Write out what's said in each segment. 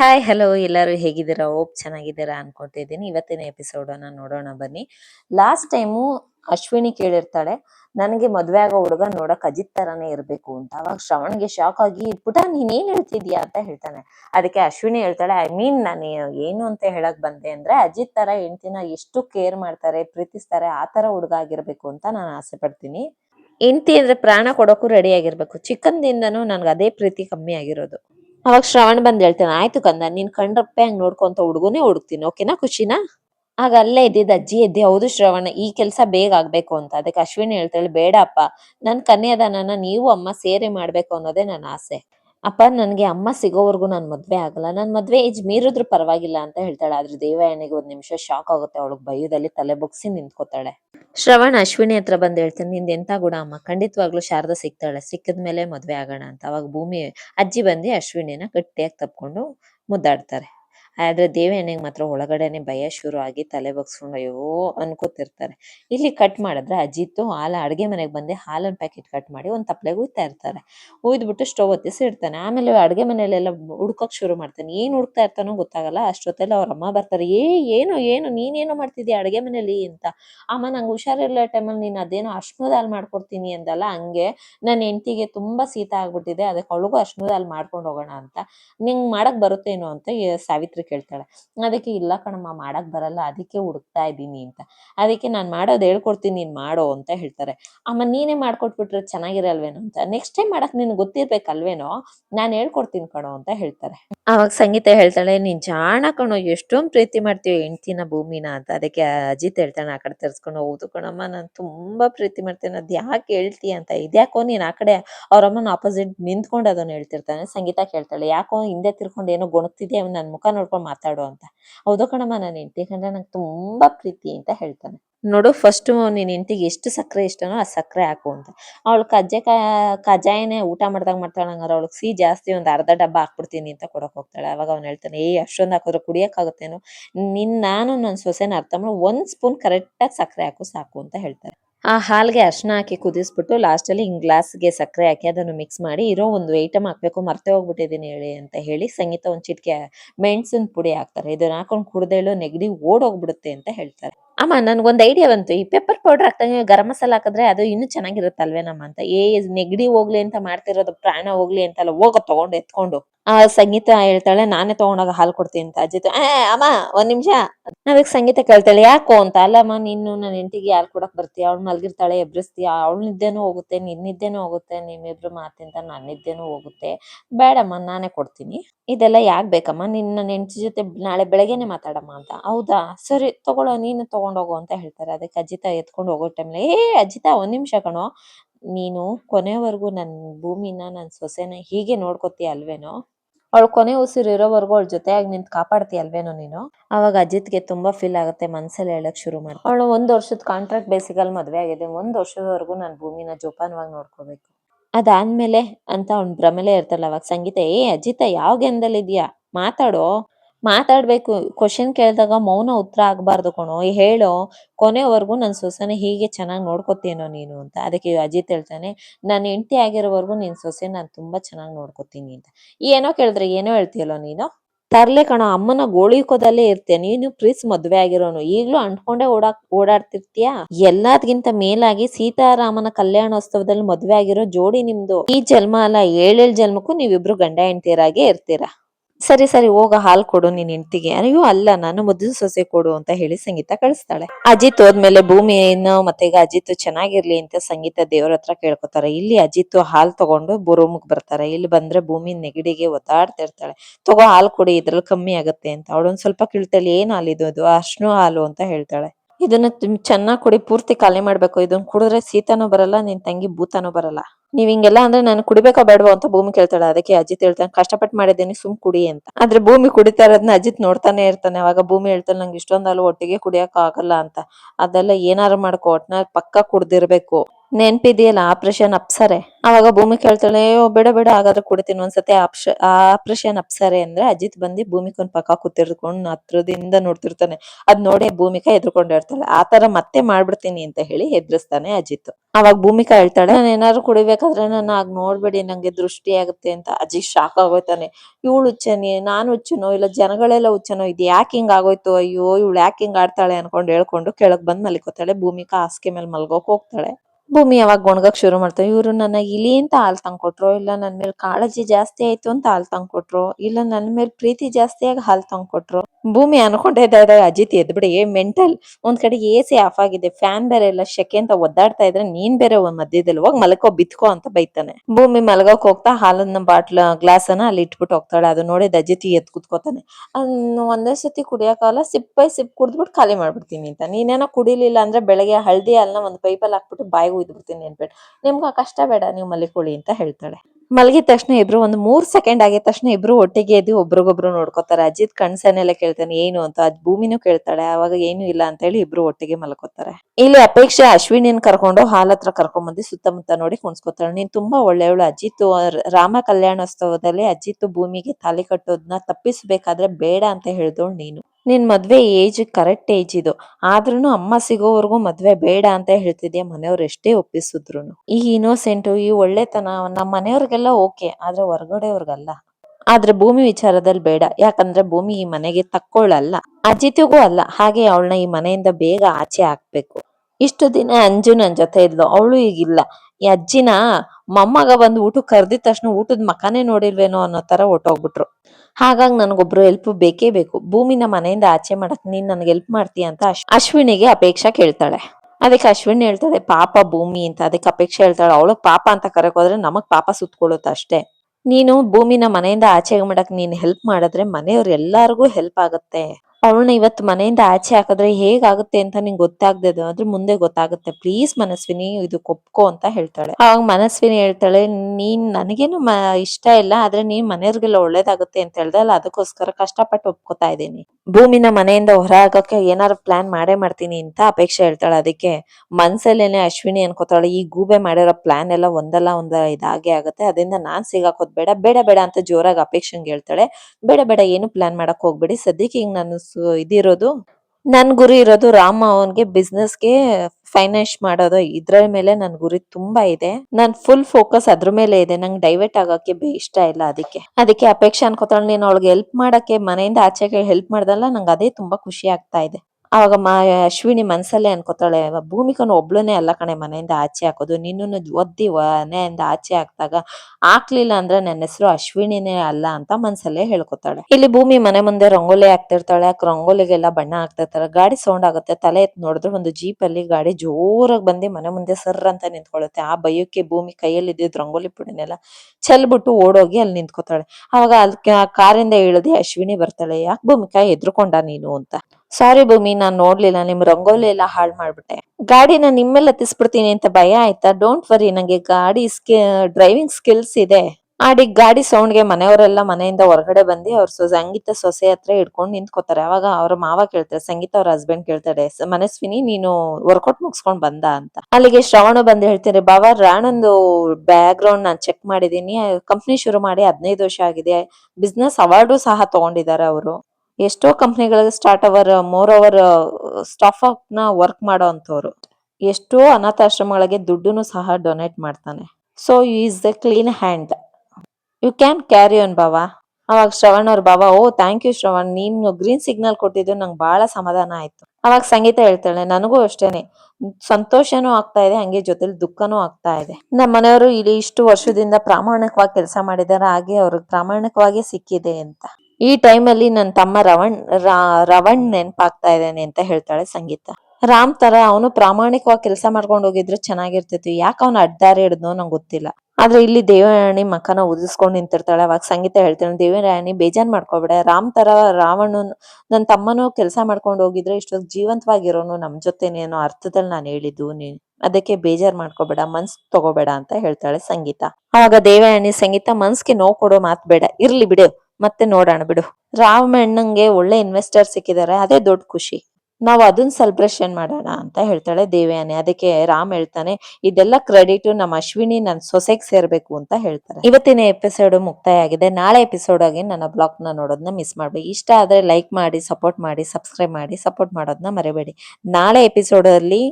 Hi hello ಎಲ್ಲರೂ ಹೇಗಿದ್ದೀರಾ? ಓಪ್ ಚೆನ್ನಾಗಿದ್ದೀರಾ ಅನ್ಕೊತಿದ್ದೀನಿ ಇವತ್ತಿನ ಎಪಿಸೋಡನ್ನ ನೋಡೋಣ ಬನ್ನಿ. ಲಾಸ್ಟ್ ಟೈಮು ಅಶ್ವಿನಿ ಕೇಳಿರ್ತಾಳೆ, ನನಗೆ ಮದ್ವೆ ಆಗೋ ಹುಡುಗ ನೋಡಕ್ ಅಜಿತ್ ತರಾನೇ ಇರ್ಬೇಕು ಅಂತ. ಅವಾಗ ಶ್ರವಣ್ಗೆ ಶಾಕ್ ಆಗಿ, ಪುಟ, ನೀನ್ ಏನ್ ಹೇಳ್ತಿದ್ಯಾ ಅಂತ ಹೇಳ್ತಾನೆ. ಅದಕ್ಕೆ ಅಶ್ವಿನಿ ಹೇಳ್ತಾಳೆ ಐ ಮೀನ್ ನಾನು ಏನು ಅಂತ ಹೇಳಕ್ ಬಂದೆ ಅಂದ್ರೆ, ಅಜಿತ್ ತರ ಹೆಂಡ್ತಿನ ಎಷ್ಟು ಕೇರ್ ಮಾಡ್ತಾರೆ, ಪ್ರೀತಿಸ್ತಾರೆ, ಆ ತರ ಹುಡುಗ ಆಗಿರ್ಬೇಕು ಅಂತ ನಾನು ಆಸೆ ಪಡ್ತೀನಿ. ಹೆಂಡ್ತಿ ಅಂದ್ರೆ ಪ್ರಾಣ ಕೊಡೋಕು ರೆಡಿ ಆಗಿರ್ಬೇಕು. ಚಿಕ್ಕಂದಿಂದನೂ ನನ್ಗೆ ಅದೇ ಪ್ರೀತಿ ಕಮ್ಮಿ ಆಗಿರೋದು. ಅವಾಗ ಶ್ರವಣ್ ಬಂದ್ ಹೇಳ್ತಾನೆ, ಆಯ್ತು ಕಂದ, ನೀನ್ ಕಂಡ್ರಪ್ಪೆ, ಹಂಗ್ ನೋಡ್ಕೊಂತ ಹುಡುಗನೇ ಹುಡುಕ್ತೀನಿ, ಓಕೆನಾ ಖುಷಿನಾ? ಆಗ ಅಲ್ಲೇ ಇದ್ದಿದ್ದ ಅಜ್ಜಿ ಎದ್ದೆ, ಹೌದು ಶ್ರವಣ, ಈ ಕೆಲ್ಸ ಬೇಗ ಆಗ್ಬೇಕು ಅಂತ, ಅದಕ್ಕೆ ಅಶ್ವಿನಿ ಹೇಳ್ತಾಳೆ, ಬೇಡಪ್ಪ, ನನ್ ಕನ್ಯಾದಾನನ ನೀವು ಅಮ್ಮ ಸೇರಿ ಮಾಡ್ಬೇಕು ಅನ್ನೋದೇ ನನ್ನ ಆಸೆ. ಅಪ್ಪ, ನನಗೆ ಅಮ್ಮ ಸಿಗೋವರೆಗೂ ನಾನು ಮದುವೆ ಆಗಲ್ಲ. ನನ್ ಮದುವೆ ಏಜ್ ಮೀರಿದ್ರು ಪರವಾಗಿಲ್ಲ ಅಂತ ಹೇಳ್ತಾಳೆ. ಆದ್ರೆ ದೇವಯಾನಿಗೆ ಒಂದು ನಿಮಿಷ ಶಾಕ್ ಆಗುತ್ತೆ. ಅವಳಿಗೆ ಭಯದಲ್ಲಿ ತಲೆ ಬೊಗ್ಸಿ ನಿಂತ್ಕೋತಾಳೆ. ಶ್ರವಣ್ ಅಶ್ವಿನಿ ಹತ್ರ ಬಂದು ಹೇಳ್ತೀನಿ, ನಿಂದ ಎಂತ ಗುಣ ಅಮ್ಮ? ಖಂಡಿತವಾಗ್ಲೂ ಶಾರದ ಸಿಗ್ತಾಳೆ. ಸಿಕ್ಕಿದ್ಮೇಲೆ ಮದುವೆ ಆಗೋಣ ಅಂತ. ಅವಾಗ ಭೂಮಿ ಅಜ್ಜಿ ಬಂದು ಅಶ್ವಿನಿನ ಗಟ್ಟಿಯಾಗಿ ತಪ್ಕೊಂಡು ಮುದ್ದಾಡ್ತಾರೆ. ಆದ್ರೆ ದೇವಯಾನಿಗೆ ಮಾತ್ರ ಒಳಗಡೆನೆ ಭಯ ಶುರು ಆಗಿ ತಲೆ ಬಗ್ಸ್ಕೊಂಡು ಅಯ್ಯೋ ಅನ್ಕೋತಿರ್ತಾರೆ. ಇಲ್ಲಿ ಕಟ್ ಮಾಡಿದ್ರೆ ಅಜಿತ್ತು ಹಾಲು ಅಡುಗೆ ಮನೆಗೆ ಬಂದು ಹಾಲಿನ ಪ್ಯಾಕೆಟ್ ಕಟ್ ಮಾಡಿ ಒಂದು ತಪ್ಲೆಗೆ ಉಯ್ತಾ ಇರ್ತಾರೆ. ಉಯ್ದ್ಬಿಟ್ಟು ಸ್ಟವ್ ಹೊತ್ತಿಸಿ ಇಡ್ತಾನೆ ಆಮೇಲೆ ಅಡುಗೆ ಮನೆಯಲ್ಲೆಲ್ಲ ಹುಡ್ಕೋಕೆ ಶುರು ಮಾಡ್ತಾನೆ. ಏನು ಹುಡ್ಕ್ತಾ ಇರ್ತಾನೋ ಗೊತ್ತಾಗಲ್ಲ. ಅಷ್ಟೊತ್ತಲ್ಲಿ ಅವ್ರ ಅಮ್ಮ ಬರ್ತಾರೆ, ಏ, ಏನು ಏನು, ನೀನೇನೋ ಮಾಡ್ತಿದ್ದೀಯ ಅಡುಗೆ ಮನೇಲಿ? ಅಂತ. ಅಮ್ಮ, ನಂಗೆ ಹುಷಾರಿಲ್ಲ ಟೈಮಲ್ಲಿ. ನೀನು ಅದೇನೋ ಅಶ್ಮದ ಹಾಲ್ ಮಾಡ್ಕೊಡ್ತೀನಿ ಅಂದಲ್ಲ, ಹಂಗೆ ನನ್ನ ಹೆಂಡತಿಗೆ ತುಂಬಾ ಶೀತ ಆಗ್ಬಿಟ್ಟಿದೆ. ಅದಕ್ಕೆ ಅವಳಿಗೂ ಅಶ್ಮದ ಹಾಲ್ ಮಾಡ್ಕೊಂಡು ಹೋಗೋಣ ಅಂತ. ನಿಂಗೆ ಮಾಡಕ್ಕೆ ಬರುತ್ತೇನೋ ಅಂತ ಸಾವಿತ್ರಿ ಕೇಳ್ತಾಳೆ, ಅದಕ್ಕೆ ಇಲ್ಲ ಕಣಮ್ಮ, ಮಾಡಕ್ ಬರಲ್ಲ, ಅದಕ್ಕೆ ಹುಡುಕ್ತಾ ಇದ್ದೀನಿ ಅಂತ. ಅದಕ್ಕೆ ನಾನ್ ಮಾಡೋದ್ ಹೇಳ್ಕೊಡ್ತೀನಿ, ನೀನ್ ಮಾಡೋ ಅಂತ ಹೇಳ್ತಾರೆ. ಅಮ್ಮ, ನೀನೇ ಮಾಡ್ಕೊಟ್ಬಿಟ್ರೆ ಚೆನ್ನಾಗಿರಲ್ವೇನೋ ಅಂತ. ನೆಕ್ಸ್ಟ್ ಟೈಮ್ ಮಾಡಕ್ ನಿನ್ ಗೊತ್ತಿರ್ಬೇಕಲ್ವೇನೋ, ನಾನ್ ಹೇಳ್ಕೊಡ್ತೀನಿ ಕಣೋ ಅಂತ ಹೇಳ್ತಾರೆ. ಅವಾಗ ಸಂಗೀತ ಹೇಳ್ತಾಳೆ, ನೀನ್ ಜಾಣ ಕಣೋ, ಎಷ್ಟೊಂದ್ ಪ್ರೀತಿ ಮಾಡ್ತೀವಿ ಹೆಂಡ್ತಿನ ಭೂಮಿನ ಅಂತ. ಅದಕ್ಕೆ ಅಜಿತ್ ಹೇಳ್ತಾನೆ, ಆ ಕಡೆ ತರ್ಸ್ಕೊಂಡು ಹೌದು ಕಣಮ್ಮ, ನಾನ್ ತುಂಬಾ ಪ್ರೀತಿ ಮಾಡ್ತೇನೆ, ಅದ್ ಯಾಕೆ ಹೇಳ್ತೀಯ ಅಂತ? ಇದ್ಯಾಕೋ ನೀನ್ ಆ ಕಡೆ ಅವ್ರ ಅಮ್ಮನ ಆಪೋಸಿಟ್ ನಿಂತ್ಕೊಂಡು ಅದನ್ನ ಹೇಳ್ತಿರ್ತಾನೆ. ಸಂಗೀತ ಕೇಳ್ತಾಳೆ, ಯಾಕೋ ಹಿಂದೆ ತಿರ್ಕೊಂಡು ಏನೋ ಗೊಣಗ್ತಿದ್ಯಾ ನನ್ ಮುಖ ನೋಡ್ಕೊಂಡು ಮಾತಾಡು ಅಂತ. ಹೌದು ಕಣಮ್ಮ, ನಾನು ಹೆಂಡ್ತಿ ಕಂಡ್ರೆ ನಂಗೆ ತುಂಬಾ ಪ್ರೀತಿ ಅಂತ ಹೇಳ್ತಾನೆ. ನೋಡು ಫಸ್ಟ್ ನೀನ್ ಹೆಂಡ್ತಿಗೆ ಎಷ್ಟು ಸಕ್ಕರೆ ಇಷ್ಟನೋ ಆ ಸಕ್ಕರೆ ಹಾಕು ಅಂತ. ಅವಳು ಕಜ್ಜೆ ಕಜ್ಜಾಯನೇ ಊಟ ಮಾಡ್ದಾಗ ಮಾಡ್ತಾಳೆ ಹಂಗಾರೆ, ಅವಳಿಗೆ ಸಿಹಿ ಜಾಸ್ತಿ ಒಂದು ಅರ್ಧ ಡಬ್ಬ ಹಾಕ್ಬಿಡ್ತೀನಿ ಅಂತ ಕೊಡಕ್ಕೆ ಹೋಗ್ತಾಳೆ. ಅವಾಗ ಅವ್ನು ಹೇಳ್ತಾನೆ ಏ ಅಷ್ಟೊಂದು ಹಾಕಿದ್ರೆ ಕುಡಿಯೋಕ್ಕಾಗುತ್ತೇನು? ನಿನ್ನ ನಾನು ನನ್ನ ಸೊಸೆನ ಅರ್ಥ ಮಾಡಿ, ಒಂದು ಸ್ಪೂನ್ ಕರೆಕ್ಟಾಗಿ ಸಕ್ಕರೆ ಹಾಕು, ಸಾಕು ಅಂತ ಹೇಳ್ತಾರೆ. ಆ ಹಾಲ್ಗೆ ಅರ್ಶನ ಹಾಕಿ ಕುದಿಸ್ಬಿಟ್ಟು ಲಾಸ್ಟಲ್ಲಿ ಹಿಂಗೆ ಗ್ಲಾಸ್ಗೆ ಸಕ್ಕರೆ ಹಾಕಿ ಅದನ್ನು ಮಿಕ್ಸ್ ಮಾಡಿ ಇರೋ ಒಂದು ಐಟಮ್ ಹಾಕಬೇಕು, ಮರ್ತೆ ಹೋಗ್ಬಿಟ್ಟಿದ್ದೀನಿ ಹೇಳಿ ಅಂತ ಹೇಳಿ ಸಂಗೀತ ಒಂದು ಚಿಟಿಕೆ, ಮೆಣಸಿನ ಪುಡಿ ಹಾಕ್ತಾರೆ. ಇದನ್ನ ಹಾಕೊಂಡು ಕುಡ್ದೇಳು ನೆಗಡಿ ಓಡೋಗ್ಬಿಡುತ್ತೆ ಅಂತ ಹೇಳ್ತಾರೆ. ಅಮ್ಮ ನನ್ಗೊಂದ್ ಐಡಿಯಾ ಬಂತು. ಈ ಪೆಪ್ಪರ್ ಪೌಡರ್ ಹಾಕ್ದಂಗೆ ಗರಂ ಮಸಾಲ ಹಾಕಿದ್ರೆ ಅದು ಇನ್ನೂ ಚೆನ್ನಾಗಿರುತ್ತಲ್ವೇನಮ್ಮ ಅಂತ. ಏ, ನೆಗಡಿ ಹೋಗ್ಲಿ ಅಂತ ಮಾಡ್ತಿರೋದು, ಪ್ರಾಣ ಹೋಗ್ಲಿ ಅಂತಲ್ಲ, ಹೋಗೋ, ತಗೊಂಡು, ಎತ್ಕೊಂಡು. ಆ ಸಂಗೀತ ಹೇಳ್ತಾಳೆ, ನಾನೇ ತಗೊಂಡಾಗ ಹಾಲು ಕೊಡ್ತೀನಿ ಅಂತ ಅಜ್ಜಿ ಏ, ಅಮ್ಮ, ಒಂದ್ ನಿಮಿಷ. ಅದಕ್ಕೆ ಸಂಗೀತ ಕೇಳ್ತಾಳೆ ಯಾಕೋ ಅಂತ. ಅಲ್ಲಮ್ಮ, ನೀನು ನನ್ನ ಹೆಂಡತಿಗೆ ಯಾರು ಕೊಡಕ್ ಬರ್ತೀಯ? ಅವ್ಳು ಮಲಗಿರ್ತಾಳೆ, ಎಬ್ರಿಸ್ತೀಯ? ಅವಳ ನಿದ್ದೆನೂ ಹೋಗುತ್ತೆ, ನಿನ್ ನಿದ್ದೆನೂ ಹೋಗುತ್ತೆ ನಿಮ್ಮಿಬ್ರು ಅಂತ ನನ್ನ ನಿದ್ದೆನೂ ಹೋಗುತ್ತೆ. ಬೇಡಮ್ಮ, ನಾನೇ ಕೊಡ್ತೀನಿ. ಇದೆಲ್ಲ ಯಾಕ್ ಬೇಕಮ್ಮ? ನಿನ್ನ ನನ್ನ ಜೊತೆ ನಾಳೆ ಬೆಳಗ್ಗೆನೆ ಮಾತಾಡಮ್ಮ ಅಂತ. ಹೌದಾ? ಸರಿ ತಗೊಳ್ಳೋ ನೀನು ತಗೊಂಡೋಗು ಅಂತ ಹೇಳ್ತಾರೆ. ಅದಕ್ಕೆ ಅಜಿತ ಎತ್ಕೊಂಡು ಹೋಗೋ ಟೈಮ್ಲಿ ಏ, ಅಜಿತ, ಒಂದ್ ನಿಮಿಷ ಕಣೋ. ನೀನು ಕೊನೆವರೆಗೂ ನನ್ ಭೂಮಿನ, ನನ್ ಸೊಸೆನ ಹೀಗೆ ನೋಡ್ಕೊತೀಯ ಅಲ್ವೇನೋ? ಅವಳು ಕೊನೆ ಉಸಿರು ಇರೋವರೆಗೂ ಅವಳ ಜೊತೆಯಾಗಿ ನಿಂತ್ ಕಾಪಾಡ್ತೀಯ ಅಲ್ವೇನೋ ನೀನು? ಅವಾಗ ಅಜಿತ್ಗೆ ತುಂಬಾ ಫೀಲ್ ಆಗುತ್ತೆ ಮನ್ಸಲ್ಲಿ ಹೇಳಕ್ ಶುರು ಮಾಡಿ ಅವಳು ಒಂದ್ ವರ್ಷದ ಕಾಂಟ್ರಾಕ್ಟ್ ಬೇಸಿಕಲ್ ಮದ್ವೆ ಆಗಿದೆ. ಒಂದ್ ವರ್ಷದವರೆಗೂ ನಾನು ಭೂಮಿನ ಜೋಪಾನವಾಗಿ ನೋಡ್ಕೋಬೇಕು. ಅದಾದ್ಮೇಲೆ ಅಂತ ಅವ್ನ್ ಭ್ರಮೆಲೆ ಇರ್ತಲ್ಲ, ಅವಾಗ ಸಂಗೀತ, ಏ ಅಜಿತ, ಯಾವ ಗೆಂದಲ್ಲಿ ಇದೀಯಾ? ಮಾತಾಡೋ? ಮಾತಾಡ್ಬೇಕು. ಕ್ವಶನ್ ಕೇಳಿದಾಗ ಮೌನ ಉತ್ತರ ಆಗ್ಬಾರ್ದು ಕಣೋ. ಹೇಳೋ, ಕೊನೆವರೆಗೂ ನನ್ನ ಸೊಸೆನ ಹೀಗೆ ಚೆನ್ನಾಗಿ ನೋಡ್ಕೊತೀನೋ ನೀನು ಅಂತ. ಅದಕ್ಕೆ ಅಜಿತ್ ಹೇಳ್ತಾನೆ ನಾನು ಹೆಂಡತಿ ಆಗಿರೋವರೆಗೂ ನಿನ್ ಸೊಸೆ ನಾನು ತುಂಬಾ ಚೆನ್ನಾಗಿ ನೋಡ್ಕೊತೀನಿ ಅಂತ. ಏನೋ ಕೇಳಿದ್ರೆ ಏನೋ ಹೇಳ್ತೀಯಲ್ಲೋ ನೀನು? ತರ್ಲೆ ಕಣೋ, ಅಮ್ಮನ ಗೋಳಿಕೋದಲ್ಲೇ ಇರ್ತೀಯ. ನೀನು ಪ್ರೀಸ್ ಮದ್ವೆ ಆಗಿರೋನು. ಈಗ್ಲೂ ಅಂಟ್ಕೊಂಡೆ ಓಡಾ, ಓಡಾಡ್ತಿರ್ತೀಯ? ಎಲ್ಲದ್ಗಿಂತ ಮೇಲಾಗಿ ಸೀತಾರಾಮನ ಕಲ್ಯಾಣೋತ್ಸವದಲ್ಲಿ ಮದ್ವೆ ಆಗಿರೋ ಜೋಡಿ ನಿಮ್ದು. ಈ ಜನ್ಮ ಅಲ್ಲ, ಏಳೇಳ್ ಜನ್ಮಕ್ಕೂ ನೀವಿಬ್ರು ಗಂಡ ಹೆಂಡ್ತಿರಾಗೆ ಇರ್ತೀರಾ? ಸರಿ ಸರಿ, ಹೋಗ, ಹಾಲು ಕೊಡು ನೀನ್ ಹೆಂಡತಿಗೆ. ಅಯ್ಯೋ, ಅಲ್ಲ, ನಾನು ಮೊದಲು ಸೊಸೆ ಕೊಡು ಅಂತ ಹೇಳಿ ಸಂಗೀತ ಕಳಿಸ್ತಾಳೆ. ಅಜಿತ್ ಹೋದ್ಮೇಲೆ ಭೂಮಿಯನ್ನು ಮತ್ತೆ ಈಗ ಅಜಿತ್ ಚೆನ್ನಾಗಿರ್ಲಿ ಅಂತ ಸಂಗೀತ ದೇವ್ರ ಹತ್ರ ಕೇಳ್ಕೊತಾರೆ. ಇಲ್ಲಿ ಅಜಿತ್ ಹಾಲ್ ತಗೊಂಡು ಬೋರೂಮ್ಗೆ ಬರ್ತಾರೆ. ಇಲ್ಲಿ ಬಂದ್ರೆ ಭೂಮಿ ನೆಗಡಿಗೆ ಒತ್ತಾಡ್ತಿರ್ತಾಳೆ ತಗೋ, ಹಾಲು ಕೊಡಿ, ಇದ್ರಲ್ಲಿ ಕಮ್ಮಿ ಆಗತ್ತೆ ಅಂತ. ಅವಳೊಂದ್ ಸ್ವಲ್ಪ ಕೇಳ್ತಾಳೆ, ಏನ್ ಹಾಲು ಇದು? ಅದು ಅರ್ಶಿನ ಹಾಲು ಅಂತ ಹೇಳ್ತಾಳೆ. ಇದನ್ನ ಚೆನ್ನಾಗಿ ಕೊಡಿ, ಪೂರ್ತಿ ಖಾಲಿ ಮಾಡ್ಬೇಕು. ಇದನ್ನ ಕುಡಿದ್ರೆ ಸೀತಾನು ಬರಲ್ಲ, ನಿನ್ ತಂಗಿ ಭೂತನೂ ಬರಲ್ಲ. ನೀವ್ ಹಿಂಗೆಲ್ಲ ಅಂದ್ರೆ ನಾನು ಕುಡಿಬೇಕಾ ಬೇಡವಾ ಅಂತ ಭೂಮಿ ಕೇಳ್ತಾಳೆ. ಅದಕ್ಕೆ ಅಜಿತ್ ಹೇಳ್ತಾನೆ, ಕಷ್ಟಪಟ್ಟು ಮಾಡಿದ್ದೇನೆ, ಸುಮ್ ಕುಡಿ ಅಂತ. ಆದ್ರೆ ಭೂಮಿ ಕುಡಿತಾ ಇರೋದನ್ನ ಅಜಿತ್ ನೋಡ್ತಾನೆ ಇರ್ತಾನೆ. ಅವಾಗ ಭೂಮಿ ಹೇಳ್ತಾನೆ ನಂಗೆ ಇಷ್ಟೊಂದಲ್ಲ ಒಟ್ಟಿಗೆ ಕುಡಿಯಕ್ ಆಗಲ್ಲ ಅಂತ. ಅದೆಲ್ಲ ಏನಾರು ಮಾಡ್ಕೋ ಒಟ್ನಲ್ಲಿ ಪಕ್ಕ ಕುಡ್ದಿರ್ಬೇಕು. ನೆನ್ಪಿದೆಯಲ್ಲ ಆಪರೇಷನ್ ಅಪ್ಸರೆ? ಅವಾಗ ಭೂಮಿ ಕೇಳ್ತಾಳೆ "ಅಯ್ಯೋ, ಬೇಡ ಬೇಡ ಹಾಗಾದ್ರೆ ಕುಡಿತೀನಿ ಒಂದ್ಸತಿ ಆಪ್ಷ ಆಪರೇಷನ್ ಅಪ್ಸರೆ ಅಂದ್ರೆ ಅಜಿತ್ ಬಂದು ಭೂಮಿಕನ್ ಪಕ್ಕ ಕೂತಿರ್ಕೊಂಡು ಹತ್ರದಿಂದ ನೋಡ್ತಿರ್ತಾನೆ. ಅದ್ ನೋಡಿ ಭೂಮಿಕಾ ಎದ್ರುಕೊಂಡಿರ್ತಾಳೆ ಆತರ ಮತ್ತೆ ಮಾಡ್ಬಿಡ್ತೀನಿ ಅಂತ ಹೇಳಿ ಹೆದ್ರಿಸ್ತಾನೆ ಅಜಿತ್. ಅವಾಗ ಭೂಮಿಕಾ ಹೇಳ್ತಾಳೆ ನಾನು ಏನಾದ್ರು ಕುಡಿಬೇಕಾದ್ರೆ ನನ್ನ ಆಗ ನೋಡ್ಬೇಡಿ ನಂಗೆ ದೃಷ್ಟಿ ಆಗುತ್ತೆ ಅಂತ. ಅಜಿತ್ ಶಾಕ್ ಆಗೋಯ್ತಾನೆ. ಇವಳು ಹುಚ್ಚನಿ ನಾನು ಹುಚ್ಚನೋ ಇಲ್ಲ ಜನಗಳೆಲ್ಲ ಹುಚ್ಚನೋ ಇದು ಯಾಕೆ ಹಿಂಗ್ ಆಗೋಯ್ತು? ಅಯ್ಯೋ ಇವಳು ಯಾಕೆ ಹಿಂಗ್ ಆಡ್ತಾಳೆ? ಅನ್ಕೊಂಡು ಹೇಳ್ಕೊಂಡು ಕೆಳಗ್ ಬಂದ್ ಮಲ್ಕೋತಾಳೆ. ಭೂಮಿಕಾ ಹಾಸಿಗೆ ಮೇಲೆ ಮಲ್ಗೋಕ್ ಹೋಗ್ತಾಳೆ. ಭೂಮಿ ಯಾವಾಗ ಒಣಗಕ್ಕೆ ಶುರು ಮಾಡ್ತಾಳೆ ಇವ್ರು ನನ್ನ ಇಲಿ ಅಂತ ಹಾಲ್ ತಂದ್ಕೊಟ್ರು, ಇಲ್ಲ ನನ್ ಮೇಲೆ ಕಾಳಜಿ ಜಾಸ್ತಿ ಆಯ್ತು ಅಂತ ಹಾಲ್ ತಂದ್ಕೊಟ್ರು, ಇಲ್ಲ ನನ್ ಮೇಲೆ ಪ್ರೀತಿ ಜಾಸ್ತಿ ಆಗಿ ಹಾಲ್ ತಂದ್ಕೊಟ್ರು. ಭೂಮಿ ಅನ್ಕೊಂಡೇ ಇದ್ದಾಗ ಅಜಿತ್ ಎದ್ಬಿಡಿ ಮೆಂಟಲ್ ಒಂದ್ ಕಡೆ ಎ ಸಿ ಆಫ್ ಆಗಿದೆ, ಫ್ಯಾನ್ ಬೇರೆ ಎಲ್ಲ ಶೆಕೆ ಅಂತ ಒದ್ದಾಡ್ತಾ ಇದ್ರೆ ನೀನ್ ಬೇರೆ ಒಂದ್ ಮಧ್ಯದಲ್ಲಿ ಹೋಗಿ ಮಲಕೋ, ಬಿತ್ಕೋ ಅಂತ ಬೈತಾನೆ. ಭೂಮಿ ಮಲಗೋಕ್ ಹೋಗ್ತಾ ಹಾಲನ್ನ ಬಾಟ್ಲ ಗ್ಲಾಸ್ ಅನ್ನ ಅಲ್ಲಿ ಇಟ್ಬಿಟ್ಟು ಹೋಗ್ತಾಳೆ, ಅದು ನೋಡಿದ ಅಜಿತ್ ಎದ್ ಕುತ್ಕೋತಾನೆ. ಒಂದೇ ಸತಿ ಕುಡಿಯೋಕಾಲ ಸಿಪ್ ಬೈ ಸಿಪ್ ಕುಡ್ದ್ಬಿಟ್ಟು ಖಾಲಿ ಮಾಡ್ಬಿಡ್ತೀನಿ ಅಂತ. ನೀನೇನೋ ಕುಡಿಲಿಲ್ಲ ಅಂದ್ರೆ ಬೆಳಗ್ಗೆ ಹಳದಿ ಅಲ್ಲ ಒಂದ್ ಪೈಪಲ್ಲಿ ಹಾಕ್ಬಿಟ್ಟು ಬಾಯಿಗೆ ಉಯ್ದ್ಬಿಡ್ತೀನಿ ಅನ್ಬಿಟ್ಟು ನಿಮ್ಗೆ ಆ ಕಷ್ಟ ಬೇಡ ನೀವು ಮಲಿಕೊಳ್ಳಿ ಅಂತ ಹೇಳ್ತಾಳೆ. ಮಲಗಿದ ತಕ್ಷಣ ಇಬ್ರು ಒಂದು ಮೂರ್ ಸೆಕೆಂಡ್ ಆಗಿದ ತಕ್ಷಣ ಇಬ್ರು ಒಟ್ಟಿಗೆ ಎದ್ದು ಒಬ್ರಿಗೊಬ್ರು ನೋಡ್ಕೋತಾರೆ. ಅಜಿತ್ ಕಣ್ಸನೆಲ್ಲ ಕೇಳ್ತಾನೆ, ಏನು? ಅಂತ. ಅದ್ ಭೂಮಿನೂ ಕೇಳ್ತಾಳೆ, ಅವಾಗ ಏನು ಇಲ್ಲ ಅಂತ ಹೇಳಿ ಇಬ್ರು ಒಟ್ಟಿಗೆ ಮಲ್ಕೋತಾರೆ. ಇಲ್ಲಿ ಅಪೇಕ್ಷೆ ಅಶ್ವಿನಿನ್ ಕರ್ಕೊಂಡು ಹಾಲ್ ಹತ್ರ ಕರ್ಕೊಂಡ್ ಬಂದು ಸುತ್ತಮುತ್ತ ನೋಡಿ ಕುಣ್ಸ್ಕೊತಾಳೆ. ನೀನ್ ತುಂಬಾ ಒಳ್ಳೆಯವಳು ಅಜಿತ್. ರಾಮ ಕಲ್ಯಾಣೋತ್ಸವದಲ್ಲಿ ಅಜಿತ್ ಭೂಮಿಗೆ ತಾಲಿ ಕಟ್ಟೋದನ್ನ ತಪ್ಪಿಸ್ಬೇಕಾದ್ರೆ ಬೇಡ ಅಂತ ಹೇಳ್ದೋಳು ನೀನು. ನಿನ್ ಮದ್ವೆ ಏಜ್ ಕರೆಕ್ಟ್ ಏಜ್ ಇದು. ಆದ್ರೂ ಅಮ್ಮ ಸಿಗೋವರೆಗೂ ಮದ್ವೆ ಬೇಡ ಅಂತ ಹೇಳ್ತಿದ್ಯಾ? ಮನೆಯವ್ರು ಎಷ್ಟೇ ಒಪ್ಪಿಸಿದ್ರು ಈ ಇನ್ನೋಸೆಂಟ್ ಈ ಒಳ್ಳೆತನ ನಮ್ಮ ಮನೆಯವ್ರಿಗೆಲ್ಲ ಓಕೆ ಆದ್ರೆ ಹೊರಗಡೆಯವ್ರಿಗಲ್ಲ. ಆದ್ರೆ ಭೂಮಿ ವಿಚಾರದಲ್ಲಿ ಬೇಡ. ಯಾಕಂದ್ರೆ ಭೂಮಿ ಈ ಮನೆಗೆ ತಕ್ಕೊಳ್ಳಲ್ಲ ಅಜಿತಿಗೂ ಅಲ್ಲ, ಹಾಗೆ ಅವಳನ್ನ ಈ ಮನೆಯಿಂದ ಬೇಗ ಆಚೆ ಹಾಕ್ಬೇಕು. ಇಷ್ಟು ದಿನ ಅಂಜು ನನ್ ಜೊತೆ ಇದ್ಲು, ಅವಳು ಈಗಿಲ್ಲ. ಈ ಅಜ್ಜಿನ ಮೊಮ್ಮಗ ಬಂದು ಊಟಕ್ಕೆ ಕರೆದಿದ ತಕ್ಷಣ ಊಟದ ಮಕನೇ ನೋಡಿಲ್ವೇನೋ ಅನ್ನೋ ತರ ಹೊಟ್ಟೋಗ್ಬಿಟ್ರು ಹಾಗಾಗಿ ನನಗೊಬ್ರು ಹೆಲ್ಪ್ ಬೇಕೇ ಬೇಕು. ಭೂಮಿನ ಮನೆಯಿಂದ ಆಚೆ ಮಾಡಕ್ ನೀನ್ ನನಗೆ ಹೆಲ್ಪ್ ಮಾಡ್ತೀಯ ಅಂತ ಅಶ್- ಅಶ್ವಿನಿಗೆ ಅಪೇಕ್ಷಾ ಕೇಳ್ತಾಳೆ. ಅದಕ್ಕೆ ಅಶ್ವಿನಿ ಹೇಳ್ತಾಳೆ, ಪಾಪ ಭೂಮಿ ಅಂತ. ಅದಕ್ಕೆ ಅಪೇಕ್ಷೆ ಹೇಳ್ತಾಳೆ, ಅವಳಗ್ ಪಾಪ ಅಂತ ಕರೆಕ್ ಹೋದ್ರೆ ನಮಗ್ ಪಾಪ ಸುತ್ಕೊಳ್ಳುತ್ತೆ ಅಷ್ಟೇ. ನೀನು ಭೂಮಿನ ಮನೆಯಿಂದ ಆಚೆ ಮಾಡಕ್ ನೀನ್ ಹೆಲ್ಪ್ ಮಾಡಿದ್ರೆ ಮನೆಯವ್ರ ಎಲ್ಲಾರ್ಗೂ ಹೆಲ್ಪ್ ಆಗುತ್ತೆ. ಅವಳನ್ನ ಇವತ್ತು ಮನೆಯಿಂದ ಆಚೆ ಹಾಕಿದ್ರೆ ಹೇಗಾಗುತ್ತೆ ಅಂತ ನಿಂಗೆ ಗೊತ್ತಾಗದೆ ಅಂದ್ರೆ ಮುಂದೆ ಗೊತ್ತಾಗುತ್ತೆ. ಪ್ಲೀಸ್ ಮನಸ್ವಿನಿ, ಇದು ಒಪ್ಕೋ ಅಂತ ಹೇಳ್ತಾಳೆ. ಅವಾಗ ಮನಸ್ವಿನಿ ಹೇಳ್ತಾಳೆ, ನೀನ್ ನನಗೇನು ಇಷ್ಟ ಇಲ್ಲ, ಆದ್ರೆ ನೀನ್ ಮನೆಯವ್ರಿಗೆಲ್ಲ ಒಳ್ಳೇದಾಗುತ್ತೆ ಅಂತ ಹೇಳ್ದೆ. ಅಲ್ಲ, ಅದಕ್ಕೋಸ್ಕರ ಕಷ್ಟಪಟ್ಟು ಒಪ್ಕೋತಾ ಇದ್ದೀನಿ. ಭೂಮಿನ ಮನೆಯಿಂದ ಹೊರ ಆಗಕ್ಕೆ ಏನಾದ್ರು ಪ್ಲಾನ್ ಮಾಡೇ ಮಾಡ್ತೀನಿ ಅಂತ ಅಪೇಕ್ಷೆ ಹೇಳ್ತಾಳೆ. ಅದಕ್ಕೆ ಮನ್ಸಲ್ಲೇನೆ ಅಶ್ವಿನಿ ಅನ್ಕೋತಾಳೆ, ಈ ಗೂಬೆ ಮಾಡಿರೋ ಪ್ಲಾನ್ ಎಲ್ಲ ಒಂದಲ್ಲ, ಒಂದ ಇದಾಗೆ ಆಗುತ್ತೆ. ಅದರಿಂದ ನಾನ್ ಸಿಗಾಕೋದ್ ಬೇಡ ಬೇಡ ಬೇಡ ಅಂತ ಜೋರಾಗಿ ಅಪೇಕ್ಷೆಂಗೆ ಹೇಳ್ತಾಳೆ. ಬೇಡ ಬೇಡ, ಏನು ಪ್ಲಾನ್ ಮಾಡಕ್ ಹೋಗ್ಬೇಡಿ. ಸದ್ಯಕ್ಕೆ ಹಿಂಗ್ ನಾನು ಇದಿರೋದು. ನನ್ ಗುರಿ ಇರೋದು ರಾಮ ಅವನ್ಗೆ ಬಿಸ್ನೆಸ್ಗೆ ಫೈನಾನ್ಸ್ ಮಾಡೋದು. ಇದ್ರ ಮೇಲೆ ನನ್ ಗುರಿ ತುಂಬಾ ಇದೆ. ನನ್ ಫುಲ್ ಫೋಕಸ್ ಅದ್ರ ಮೇಲೆ ಇದೆ. ನಂಗೆ ಡೈವರ್ಟ್ ಆಗಕ್ಕೆ ಬೇ- ಇಷ್ಟ ಇಲ್ಲ ಅದಕ್ಕೆ. ಅದಕ್ಕೆ ಅಪೇಕ್ಷೆ ಅನ್ಕೋತಾಳೆ, ನೀನು ಅವಳಿಗೆ ಹೆಲ್ಪ್ ಮಾಡಕ್ಕೆ ಮನೆಯಿಂದ ಆಚೆಗೆ ಹೆಲ್ಪ್ ಮಾಡ್ದಲ್ಲ ನಂಗೆ ಅದೇ ತುಂಬಾ ಖುಷಿ ಆಗ್ತಾ ಇದೆ. ಅವಾಗ ಮಾ, ಅಶ್ವಿನಿ ಮನ್ಸಲ್ಲೇ ಅನ್ಕೋತಾಳೆ ಭೂಮಿಕನು ಒಬ್ಳನೇ ಅಲ್ಲ ಕಣೆ, ಮನೆಯಿಂದ ಆಚೆ ಹಾಕೋದು. ನಿನ್ನನ್ನು ಒದ್ದಿ ಮನೆಯಿಂದ ಆಚೆ ಹಾಕ್ದಾಗ ಹಾಕ್ಲಿಲ್ಲ ಅಂದ್ರೆ ನನ್ನ ಹೆಸರು ಅಶ್ವಿನಿನೇ ಅಲ್ಲ ಅಂತ ಮನ್ಸಲ್ಲೇ ಹೇಳ್ಕೊತಾಳೆ. ಇಲ್ಲಿ ಭೂಮಿ ಮನೆ ಮುಂದೆ ರಂಗೋಲಿ ಹಾಕ್ತಿರ್ತಾಳೆ. ಆ ರಂಗೋಲಿಗೆಲ್ಲ ಬಣ್ಣ ಹಾಕ್ತಿರ್ತಾಳೆ ಗಾಡಿ ಸೌಂಡ್ ಆಗುತ್ತೆ. ತಲೆ ಎತ್ ನೋಡಿದ್ರೆ ಒಂದು ಜೀಪ್ ಅಲ್ಲಿ ಗಾಡಿ ಜೋರಾಗಿ ಬಂದು ಮನೆ ಮುಂದೆ ಸರ್ ಅಂತ ನಿಂತ್ಕೊಳ್ಳುತ್ತೆ. ಆ ಭಯಕ್ಕೆ ಭೂಮಿ ಕೈಯಲ್ಲಿ ಇದ್ದಿದ್ ರಂಗೋಲಿ ಪುಡಿನೆಲ್ಲ ಚೆಲ್ಬಿಟ್ಟು ಓಡೋಗಿ ಅಲ್ಲಿ ನಿಂತ್ಕೋತಾಳೆ. ಅವಾಗ ಅಲ್ಲಿ ಕಾರಿಂದ ಇಳಿದು ಅಶ್ವಿನಿ ಬರ್ತಾಳೆ. ಯಾಕೆ ಭೂಮಿಕಾ ಎದ್ರುಕೊಂಡ ನೀನು ಅಂತ. ಸಾರಿ ಭೂಮಿ, ನಾನ್ ನೋಡ್ಲಿಲ್ಲ, ನಿಮ್ ರಂಗೋಲಿ ಎಲ್ಲ ಹಾಳ್ ಮಾಡ್ಬಿಟ್ಟೆ. ಗಾಡಿನ ನಿಮ್ಮೆಲ್ಲ ಹತ್ತಿಸ್ಬಿಡ್ತೀನಿ ಅಂತ ಭಯ ಆಯ್ತಾ? ಡೋಂಟ್ ವರಿ ನಂಗೆ ಗಾಡಿ ಸ್ಕಿ ಡ್ರೈವಿಂಗ್ ಸ್ಕಿಲ್ಸ್ ಇದೆ. ಆಡಿ ಗಾಡಿ ಸೌಂಡ್ಗೆ ಮನೆಯವರೆಲ್ಲ ಮನೆಯಿಂದ ಹೊರಗಡೆ ಬಂದು ಅವ್ರ ಸಂಗೀತ ಸೊಸೆ ಹತ್ರ ಹಿಡ್ಕೊಂಡು ನಿಂತ್ಕೋತಾರೆ. ಅವಾಗ ಅವ್ರ ಮಾವ ಕೇಳ್ತಾರೆ, ಸಂಗೀತ ಅವ್ರ ಹಸ್ಬೆಂಡ್ ಕೇಳ್ತಾರೆ, "ಸ- ಮನಸ್ವಿನಿ, ನೀನು ವರ್ಕೌಟ್ ಮುಗಿಸ್ಕೊಂಡ್ ಬಂದ ಅಂತ. ಅಲ್ಲಿಗೆ ಶ್ರವಣ ಬಂದು ಹೇಳ್ತಾರೆ ಬಾಬಾ ರಾಣಂದು ಬ್ಯಾಕ್ ಗ್ರೌಂಡ್ ನಾನು ಚೆಕ್ ಮಾಡಿದೀನಿ ಕಂಪ್ನಿ ಶುರು ಮಾಡಿ ಹದಿನೈದು ವರ್ಷ ಆಗಿದೆ. ಬಿಸ್ನೆಸ್ ಅವಾರ್ಡು ಸಹ ತಗೊಂಡಿದ್ದಾರೆ ಅವರು. ಎಷ್ಟೋ ಕಂಪ್ನಿಗಳಲ್ಲಿ ಸ್ಟಾರ್ಟ್ ಅವರ್ ಮೋರ್ ಓವರ್ ಸ್ಟಾಫ್ನ ವರ್ಕ್ ಮಾಡೋ ಅಂಥವ್ರು. ಎಷ್ಟೋ ಅನಾಥಾಶ್ರಮಗಳಿಗೆ ದುಡ್ಡನ್ನು ಸಹ ಡೊನೇಟ್ ಮಾಡ್ತಾನೆ. So is the clean hand you can carry on ಬಾಬಾ ಅವಾಗ ಶ್ರವಣ್ ಅವ್ರ ಬಾಬಾ ಓ ಥ್ಯಾಂಕ್ ಯು ಶ್ರವಣ್. ನೀನು ಗ್ರೀನ್ ಸಿಗ್ನಲ್ ಕೊಟ್ಟಿದ್ದು ನಂಗೆ ಬಹಳ ಸಮಾಧಾನ ಆಯ್ತು. ಅವಾಗ ಸಂಗೀತ ಹೇಳ್ತಾಳೆ, ನನಗೂ ಅಷ್ಟೇನೆ. ಸಂತೋಷನೂ ಆಗ್ತಾ ಇದೆ, ಹಂಗೆ ಜೊತೆಲಿ ದುಃಖನೂ ಆಗ್ತಾ ಇದೆ. ನಮ್ಮ ಮನೆಯವರು ಇಲ್ಲಿ ಇಷ್ಟು ವರ್ಷದಿಂದ ಪ್ರಾಮಾಣಿಕವಾಗಿ ಕೆಲಸ ಮಾಡಿದ್ದಾರೆ ಹಾಗೆ ಅವ್ರಿಗೆ ಪ್ರಾಮಾಣಿಕವಾಗಿ ಸಿಕ್ಕಿದೆ ಅಂತ. ಈ ಟೈಮಲ್ಲಿ ನನ್ನ ತಮ್ಮ ರವಣ್ ರವಣ್ ನೆನ್ಪಾಗ್ತಾ ಇದ್ದಾನೆ ಅಂತ ಹೇಳ್ತಾಳೆ ಸಂಗೀತ. ರಾಮ್ ತರ ಅವನು ಪ್ರಾಮಾಣಿಕವಾಗಿ ಕೆಲಸ ಮಾಡ್ಕೊಂಡು ಹೋಗಿದ್ರೆ ಚೆನ್ನಾಗಿರ್ತಿತ್ತು. ಯಾಕೆ ಅವ್ನು ಅಡ್ಡಾರಿ ಹಿಡಿದ್ನೋ ನಂಗೆ ಗೊತ್ತಿಲ್ಲ. ಆದ್ರೆ ಇಲ್ಲಿ ದೇವರಾಣಿ ಮಕ್ಕನ ಉದಿಸ್ಕೊಂಡು ನಿಂತಿರ್ತಾಳೆ. ಅವಾಗ ಸಂಗೀತ ಹೇಳ್ತಾಳೆ ದೇವರಾಯಣಿ ಬೇಜಾನ್ ಮಾಡ್ಕೋಬೇಡ. ರಾಮ್ ತರ ರಾವಣನ್ ನನ್ನ ತಮ್ಮನು ಕೆಲಸ ಮಾಡ್ಕೊಂಡು ಹೋಗಿದ್ರೆ ಇಷ್ಟೊಂದು ಜೀವಂತವಾಗಿರೋನು ನಮ್ ಜೊತೆನೆ ಅನ್ನೋ ಅರ್ಥದಲ್ಲಿ ನಾನು ಹೇಳಿದ್ದು. ನೀನ್ ಅದಕ್ಕೆ ಬೇಜಾರ್ ಮಾಡ್ಕೋಬೇಡ, ಮನ್ಸ್ ತಗೋಬೇಡ ಅಂತ ಹೇಳ್ತಾಳೆ ಸಂಗೀತ. ಅವಾಗ ದೇವಯಾಣಿ, ಸಂಗೀತ ಮನ್ಸ್ಗೆ ನೋವು ಕೊಡೋ ಮಾತ್ ಬೇಡ. ಇರ್ಲಿ ಬಿಡು. ಮತ್ತೆ ನೋಡೋಣ ಬಿಡು. ರಾಮಣ್ಣಂಗೆ ಒಳ್ಳೆ ಇನ್ವೆಸ್ಟರ್ ಸಿಕ್ಕಿದ್ದಾರೆ ಅದೇ ದೊಡ್ಡ ಖುಷಿ. ನಾವು ಅದನ್ನ ಸೆಲೆಬ್ರೇಷನ್ ಮಾಡೋಣ ಅಂತ ಹೇಳ್ತಾಳೆ ದೇವಯಾನಿ. ಅದಕ್ಕೆ ರಾಮ್ ಹೇಳ್ತಾನೆ, ಇದೆಲ್ಲ ಕ್ರೆಡಿಟ್ ನಮ್ಮ ಅಶ್ವಿನಿ ನನ್ನ ಸೊಸೆಗೆ ಸೇರ್ಬೇಕು ಅಂತ ಹೇಳ್ತಾರೆ. ಇವತ್ತಿನ ಎಪಿಸೋಡ್ ಮುಕ್ತಾಯ ಆಗಿದೆ ನಾಳೆ ಎಪಿಸೋಡ್ ಆಗಿ ನನ್ನ ಬ್ಲಾಗ್ನ ನೋಡೋದನ್ನ ಮಿಸ್ ಮಾಡ್ಬೇಡಿ. ಇಷ್ಟ ಆದ್ರೆ ಲೈಕ್ ಮಾಡಿ ಸಪೋರ್ಟ್ ಮಾಡಿ ಸಬ್ಸ್ಕ್ರೈಬ್ ಮಾಡಿ ಸಪೋರ್ಟ್ ಮಾಡೋದನ್ನ ಮರಿಬೇಡಿ. ನಾಳೆ ಎಪಿಸೋಡ್ ಅಲ್ಲಿ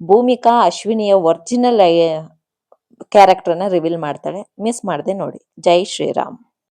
ಭೂಮಿಕಾ ಅಶ್ವಿನಿಯ ಒರಿಜಿನಲ್ ಕ್ಯಾರೆಕ್ಟರ್ನ ರಿವೀಲ್ ಮಾಡ್ತಾಳೆ. ಮಿಸ್ ಮಾಡದೆ ನೋಡಿ. ಜೈ ಶ್ರೀರಾಮ್.